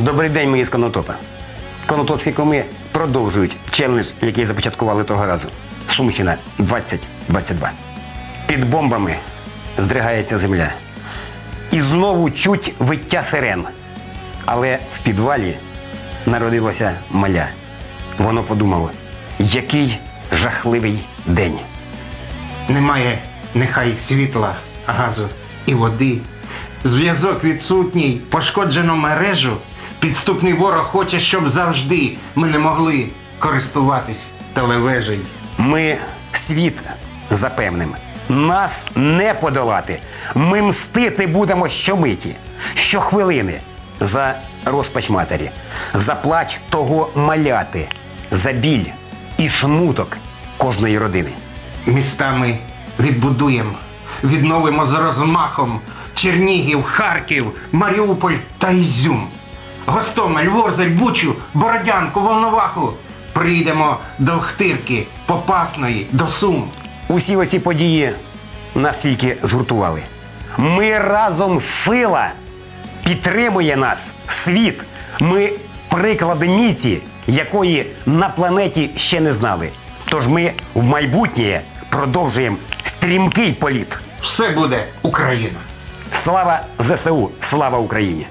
Добрий день, мої з конотопа. Конотопські коми продовжують челендж, який започаткували того разу. Сумщина 2022. Під бомбами здригається земля. І знову чуть виття сирен. Але в підвалі народилося маля. Воно подумало, який жахливий день. Немає нехай світла, газу і води. Зв'язок відсутній, пошкоджено мережу. Підступний ворог хоче, щоб завжди ми не могли користуватись телевежею. Ми світ запевним. Нас не подолати. Ми мстити будемо щомиті, щохвилини за розпач матері, за плач того маляти, за біль і смуток кожної родини. Містами відбудуємо, відновимо з розмахом Чернігів, Харків, Маріуполь та Ізюм. Гостомель, Ворзель, Бучу, Бородянку, Волноваху. Прийдемо до Хтирки, Попасної, до Сум. Усі оці події нас тільки згуртували. Ми разом сила підтримує нас світ. Ми приклади міці, якої на планеті ще не знали. Тож ми в майбутнє продовжуємо стрімкий політ. Все буде Україна. Слава ЗСУ! Слава Україні!